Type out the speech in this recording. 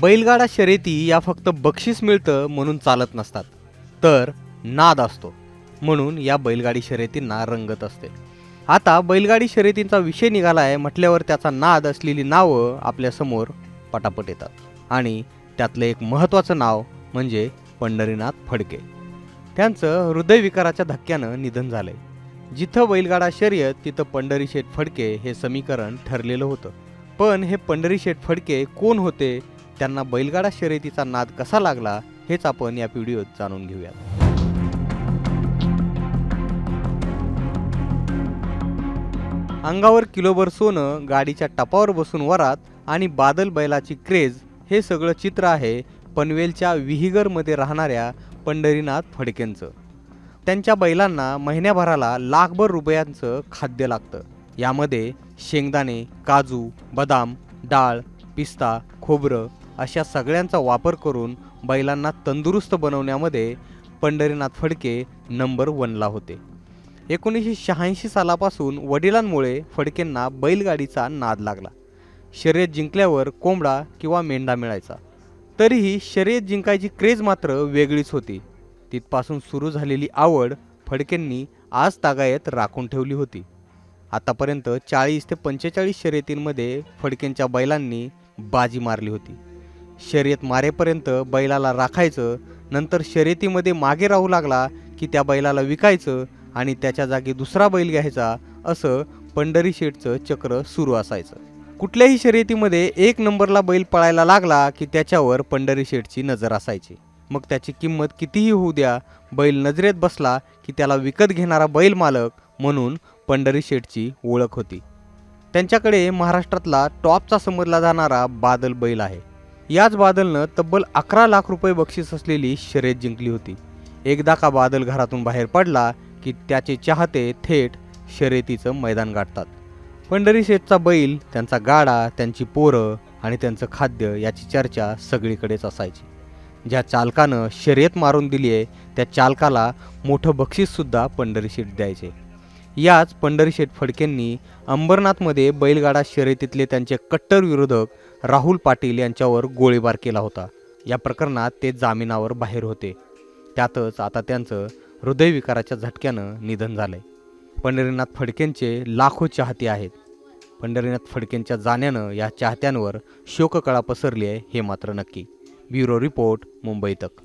बैलगाडा शर्यती या फक्त बक्षीस मिळतं म्हणून चालत नसतात. तर नाद असतो. म्हणून या बैलगाडी शर्यतींना रंगत असते. आता बैलगाडी शर्यतींचा विषय निघाला आहे म्हटल्यावर त्याचा नाद असलेली नावं आपल्यासमोर पटापट येतात. आणि त्यातलं एक महत्त्वाचं नाव म्हणजे पंढरीनाथ फडके. त्यांचं हृदयविकाराच्या धक्क्यानं निधन झालंय. जिथं बैलगाडा शर्यत तिथं पंढरी शेठ फडके हे समीकरण ठरलेलं होतं. पण हे पंढरी शेठ फडके कोण होते त्यांना बैलगाडा शर्यतीचा नाद कसा लागला हेच आपण या व्हिडिओत जाणून घेऊयात. अंगावर किलोभर सोनं गाडीच्या टपावर बसून वरात आणि बादल बैलाची क्रेज हे सगळं चित्र आहे पनवेलच्या विहिगरमध्ये राहणाऱ्या पंढरीनाथ फडकेंचं. त्यांच्या बैलांना महिन्याभराला लाखभर रुपयांचं खाद्य लागतं. यामध्ये शेंगदाणे काजू बदाम डाळ पिस्ता खोबरं अशा सगळ्यांचा वापर करून बैलांना तंदुरुस्त बनवण्यामध्ये पंढरीनाथ फडके नंबर वनला होते. एकोणीसशे शहाऐंशी सालापासून वडिलांमुळे फडकेंना बैलगाडीचा नाद लागला. शर्यत जिंकल्यावर कोंबडा किंवा मेंढा मिळायचा. तरीही शर्यत जिंकायची क्रेज मात्र वेगळीच होती. तिथपासून सुरू झालेली आवड फडकेंनी आज तागायत राखून ठेवली होती. आतापर्यंत चाळीस ते पंचेचाळीस शर्यतींमध्ये फडकेंच्या बैलांनी बाजी मारली होती. शर्यत मारेपर्यंत बैलाला राखायचं नंतर शर्यतीमध्ये मागे राहू लागला की त्या बैलाला विकायचं आणि त्याच्या जागी दुसरा बैल घ्यायचा असं पंढरी शेठचं चक्र सुरू असायचं. कुठल्याही शर्यतीमध्ये एक नंबरला बैल पळायला लागला की त्याच्यावर पंढरी शेठची नजर असायची. मग त्याची किंमत कितीही होऊ द्या बैल नजरेत बसला की त्याला विकत घेणारा बैल मालक म्हणून पंढरी शेठची ओळख होती. त्यांच्याकडे महाराष्ट्रातला टॉपचा समजला जाणारा बादल बैल आहे. याच बादलनं तब्बल अकरा लाख रुपये बक्षीस असलेली शर्यत जिंकली होती. एकदा का बादल घरातून बाहेर पडला की त्याचे चाहते थेट शर्यतीचं मैदान गाठतात. पंढरी शेठचा बैल त्यांचा गाडा त्यांची पोरं आणि त्यांचं खाद्य याची चर्चा सगळीकडेच असायची. ज्या चालकानं शर्यत मारून दिली आहे त्या चालकाला मोठं बक्षीससुद्धा पंढरी शेठ द्यायचे. याच पंढरी शेठ फडकेंनी अंबरनाथमध्ये बैलगाडा शर्यतीतले त्यांचे कट्टर विरोधक राहुल पाटील यांच्यावर गोळीबार केला होता. या प्रकरणात ते जामिनावर बाहेर होते. त्यातच आता त्यांचं हृदयविकाराच्या झटक्यानं निधन झालंय. पंढरीनाथ फडकेंचे लाखो चाहते आहेत. पंढरीनाथ फडकेंच्या जाण्यानं या चाहत्यांवर शोककळा पसरली आहे हे मात्र नक्की. ब्युरो रिपोर्ट मुंबई तक.